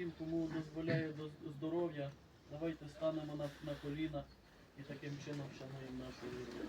всім, кому дозволяє здоров'я, давайте станемо на, на коліна і таким чином вшануємо нашу віру.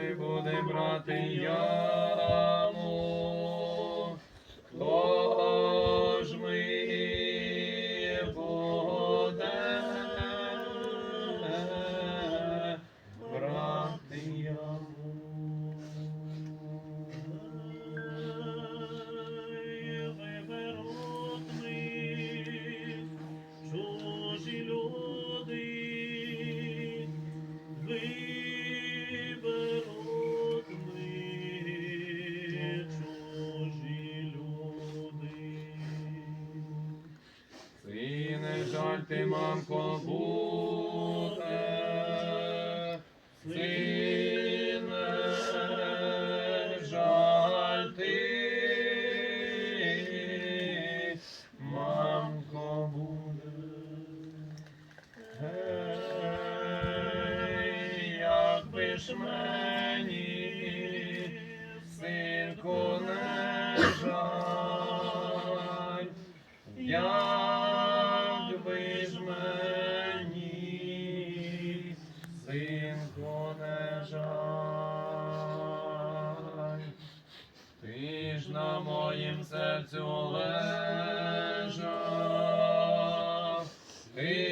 Ми будемо брати яму, ти, мамко, буде, ти жаль ти, мамко, буде. Гей, якби ж мені, синку, не жаль, моїм серцю лежав. І